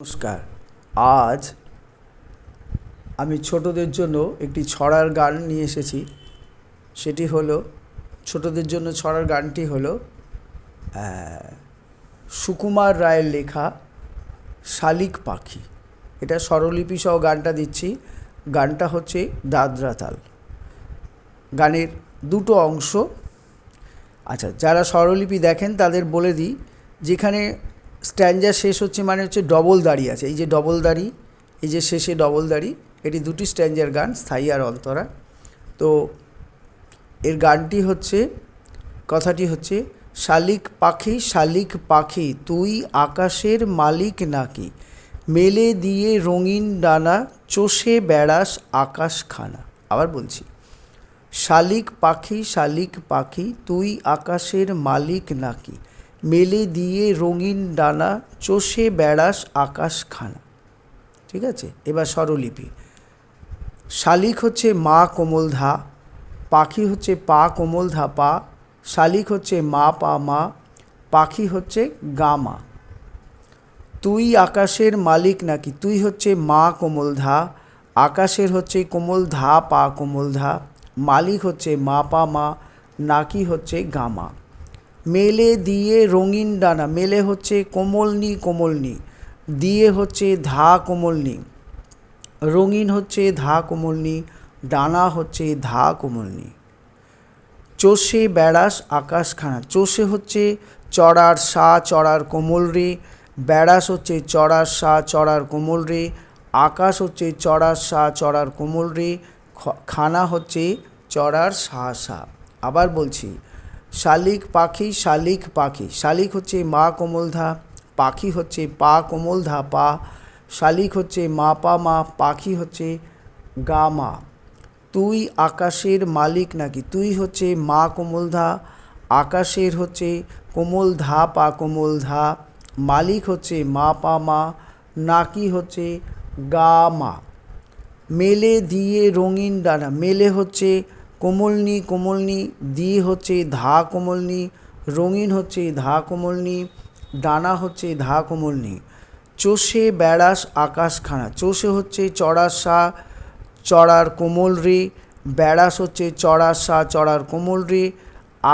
নমস্কার। আজ আমি ছোটদের জন্য একটি ছড়ার গান নিয়ে এসেছি। সেটি হলো, ছোটদের জন্য ছড়ার গানটি হলো সুকুমার রায়ের লেখা শালিক পাখি। এটা স্বরলিপি সহ গানটা দিচ্ছি। গানটা হচ্ছে দাদরা তাল। গানের দুটো অংশ। আচ্ছা যারা স্বরলিপি দেখেন তাদের বলে দিই, যেখানে স্ট্যান্ডার শেষ হচ্ছে মানে হচ্ছে ডবল দাড়ি আছে। এই যে ডবল দাড়ি, এই যে শেষে ডবল দাড়ি, এটি দুটি স্ট্যান্ডার গান, স্থায়ী আর অন্তরা। তো এর গানটি হচ্ছে, কথাটি হচ্ছে, শালিক পাখি শালিক পাখি, তুই আকাশের মালিক নাকি? মেলে দিয়ে রঙিন ডানা, চষে বেড়াস আকাশখানা। আবার বলছি, শালিক পাখি শালিক পাখি, তুই আকাশের মালিক নাকি? মেলে দিয়ে রঙিন ডানা, চষে বেড়াস আকাশ আকাশখানা। ঠিক আছে? এবার স্বরলিপি। শালিক হচ্ছে মা কোমল ধা, পাখি হচ্ছে পা কোমল ধা পা শালিক হচ্ছে মা পা মা, পাখি হচ্ছে গা মা। তুই আকাশের মালিক নাকি? তুই হচ্ছে মা কোমল ধা, আকাশের হচ্ছে কোমল ধা, পা কোমল ধা, মালিক হচ্ছে মা পা মা, নাকি হচ্ছে গামা মেলে দিয়ে রঙিন ডানা, মেলে হচ্ছে কোমলনি কোমলনি। দিয়ে হচ্ছে ধা, কোমলনি। রঙিন হচ্ছে ধা, কোমলনি। ডানা হচ্ছে ধা, কোমলনি। চষে বেড়াস আকাশখানা। চষে হচ্ছে চড়ার সা, চড়ার কোমল রে। বেড়াস হচ্ছে চড়ার সা, চড়ার কোমল রে। আকাশ হচ্ছে চড়ার সা, চড়ার কোমল রে। খানা হচ্ছে চড়ার সা সা। আবার বলছি শালিক পাখি শালিক পাখি। শালিক হচ্ছে মা কোমলধা, পাখি হচ্ছে পা কোমলধা, পা। শালিক হচ্ছে মা পা, মা। পাখি হচ্ছে গা, মা। তুই আকাশের মালিক নাকি? তুই হচ্ছে মা কোমলধা, আকাশের হচ্ছে কোমল ধা পা কোমল ধা মালিক হচ্ছে মা পা, মা। নাকি হচ্ছে গা, মা। মেলে দিয়ে রঙিন ডানা। মেলে হচ্ছে কোমলনি কোমলনি দিয়ে হচ্ছে ধা কোমলনি, রঙিন হচ্ছে ধা কোমলনি, ডানা হচ্ছে ধা কোমলনি। চষে বেড়াস আকাশখানা, চষে হচ্ছে চড়ার সা, চড়ার কোমল রে, বেড়াস হচ্ছে চড়ার সা, চড়ার কোমল রে,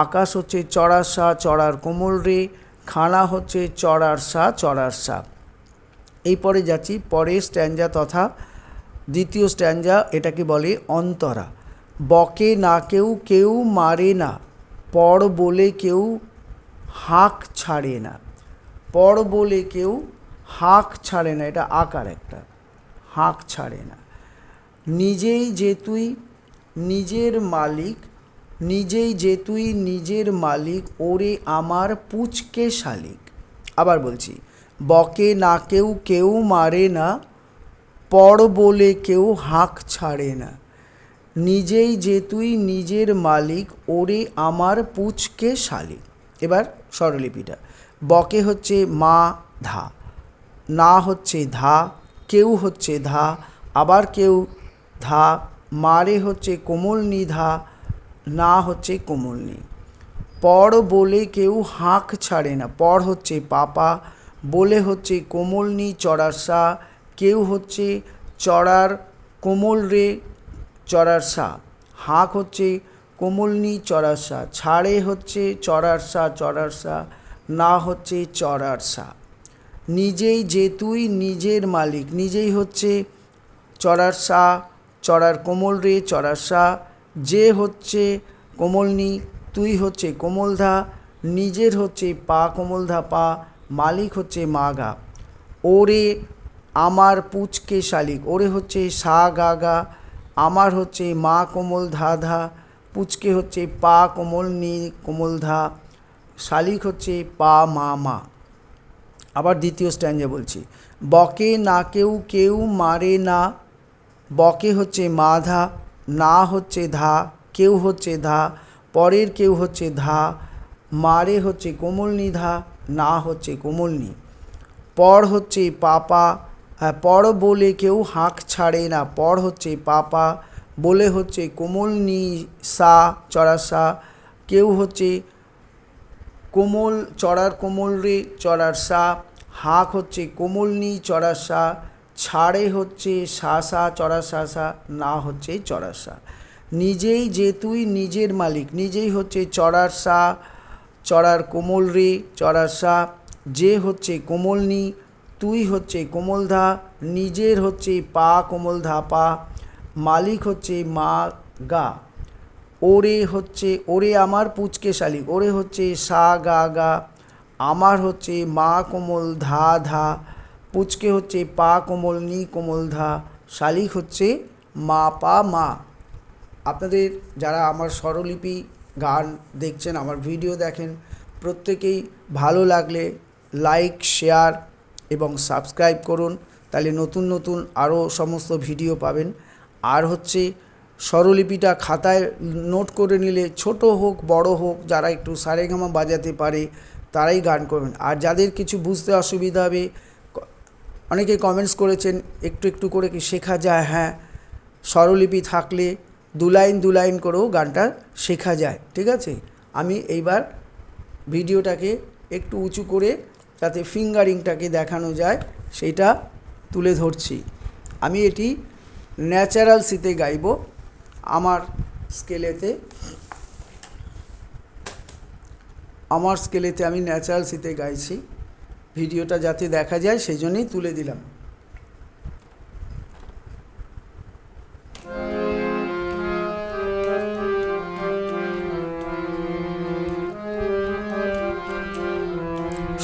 আকাশ হচ্ছে চড়ার সা, চড়ার কোমল রে, খানা হচ্ছে চড়ার সা চড়ার সা। এই পরে যাচ্ছি, পরের স্ট্যান্ডা তথা দ্বিতীয় স্ট্যান্ডা এটাকে বলে অন্তরা। বকে না কেউ কেউ মারে না। পর বলে কেউ হাঁক ছাড়ে না। পর বলে কেউ হাঁক ছাড়ে না। এটা আকার একটা। হাঁক ছাড়ে না। নিজেই যে তুই নিজের মালিক, নিজেই যে তুই নিজের মালিক, ওরে আমার পুচকে শালিক। আবার বলছি, বকে না কেউ কেউ মারে না। পর বলে কেউ হাঁক ছাড়ে না। নিজেই যে তুই নিজের মালিক, ওরে আমার পুচকে শালিক। এবার স্বরলিপিটা। বকে হচ্ছে মা ধা, না হচ্ছে ধা, কেউ হচ্ছে ধা, আবার কেউ ধা, মারে হচ্ছে কোমলনি ধা, না হচ্ছে কোমলনি। পর বলে কেউ হাঁক ছাড়ে না, পর হচ্ছে পাপা, বলে হচ্ছে কোমলনি চড়ার সা, কেউ হচ্ছে চড়ার কোমল রে চড়ার সা। হাঁক হচ্ছে কোমলনি চড়ার সা। ছাড়ে হচ্ছে চড়ার সা চড়ার সা। না হচ্ছে চড়ার সা। নিজেই যে তুই নিজের মালিক। নিজেই হচ্ছে চড়ার সা, চড়ার কোমল রে, চড়ার সা। যে হচ্ছে কোমলনি, তুই হচ্ছে কোমলধা। নিজের হচ্ছে পা কোমলধা, পা মালিক হচ্ছে মা গা। ওরে আমার পুচকে শালিক। ওরে হচ্ছে সা গা গা। আমার হচ্ছে মা কোমল ধা ধা পুচকে হচ্ছে পা কোমল নি কোমল ধা, শালিক হচ্ছে পা মা মা। আবার দ্বিতীয় স্ট্যান্ডে বলছি, বকে না কেউ কেউ মারে না, বকে হচ্ছে মা ধা, না হচ্ছে ধা, কেউ হচ্ছে ধা, পরের কেউ হচ্ছে ধা, মারে হচ্ছে কোমলনি ধা, না হচ্ছে কোমলনি পর হচ্ছে পাপা পর বলে কেউ হাঁক ছাড়ে না। পর হচ্ছে পাপা, বলে হচ্ছে কোমলনি সা চড়া সা কেউ হচ্ছে কোমল চড়ার কোমল রে চড়ার সা হাঁক হচ্ছে কোমল কোমলনি চড়াসা। ছাড়ে হচ্ছে শাসা চড়াশাসা না হচ্ছে চড়াসা। নিজেই যে তুই নিজের মালিক, নিজেই হচ্ছে চড়ার সা চড়ার কোমল রে চড়ার সা যে হচ্ছে কোমলনি তুই হচ্ছে কোমলধা, নিজের হচ্ছে পা কোমল পা মালিক হচ্ছে মা গা। ওরে হচ্ছে, ওরে আমার পুচকে শালিক ওরে হচ্ছে সা গা গা। আমার হচ্ছে মা কোমল, ধা ধা। পুচকে হচ্ছে পা কোমল, নি কোমল, ধা। শালিক হচ্ছে মা, পা, মা। আপনাদের যারা আমার স্বরলিপি গান দেখছেন, আমার ভিডিও দেখেন, প্রত্যেকেই ভালো লাগলে লাইক, শেয়ার এবং সাবস্ক্রাইব করুন, তাহলে নতুন নতুন আরও সমস্ত ভিডিও পাবেন। আর হচ্ছে স্বরলিপিটা খাতায় নোট করে নিলে ছোট হোক, বড় হোক, যারা একটু সারেগামা বাজাতে পারে, তারাই গান করবেন। আর যাদের কিছু বুঝতে অসুবিধা হবে অনেকে কমেন্টস করেছেন, একটু একটু করে কি শেখা যায়? হ্যাঁ স্বরলিপি থাকলে দু লাইন দু লাইন করেও গানটা শেখা যায়, ঠিক আছে? আমি এইবার ভিডিওটাকে একটু উঁচু করে যাতে ফিঙ্গারিংটাকে দেখানো যায়, সেটা তুলে ধরছি। আমি এটি ন্যাচারাল সিতে গাইব, আমার স্কেলেতে। আমার স্কেলেতে আমি ন্যাচারাল সিতে গাইছি। ভিডিওটা যাতে দেখা যায়, সেই জন্যই তুলে দিলাম।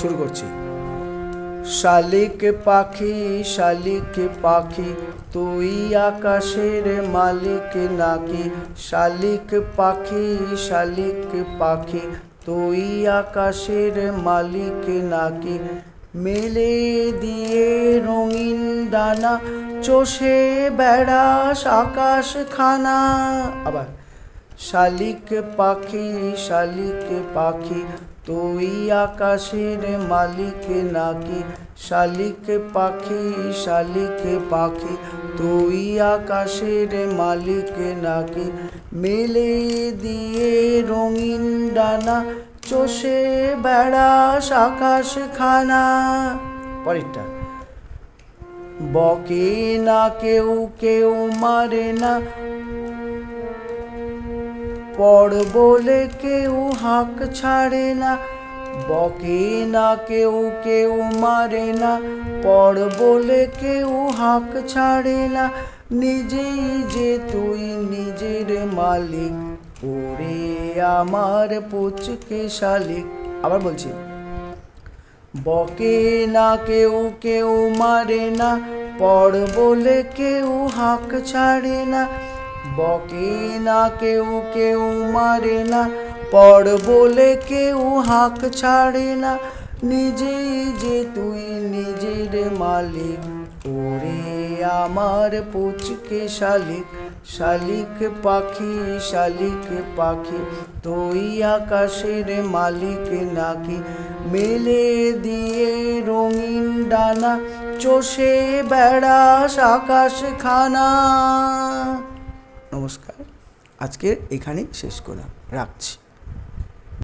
শুরু করছি। শালিক পাখি শালিক পাখি, তুই আকাশের মালিক নাকি? শালিক পাখি শালিক পাখি, তুই আকাশের মালিক নাকি? মেলে দিয়ে রঙিন ডানা, চষে বেড়াস আকাশ খানা আবার শালিক পাখি শালিক পাখি তুই আকাশের মালিক নাকি? শালিক পাখি শালিক পাখি। তুই আকাশের মালিক নাকি? মেলে দিয়ে রঙিন ডানা, চষে বেড়াস আকাশ খানা পরেরটা। বকে না কেউ কেউ মারে না। পড় বলে কেউ হাঁক ছাড়ে না, বকে না, কেউ কেউ মারে না। পর বলে কেউ হাঁক ছাড়ে না, নিজেই যে তুই নিজের মালিক। ওরে আমার পুচকে শালিক। আবার বলছি, বকে না, কেউ কেউ মারে না পর বলে কেউ হাঁক ছাড়ে না। বকে না, কেউ কেউ মারে না, পড় বলে কেউ হাঁক ছাড়ে না। নিজেই যে তুই নিজের মালিক, ওরে আমার পুচকে শালিক। শালিক পাখি শালিক পাখি, তুই আকাশের মালিক নাকি? মেলে দিয়ে রঙিন ডানা, চষে বেড়াস আকাশ খানা নমস্কার। আজকে এখানেই শেষ করলাম। রাখছি।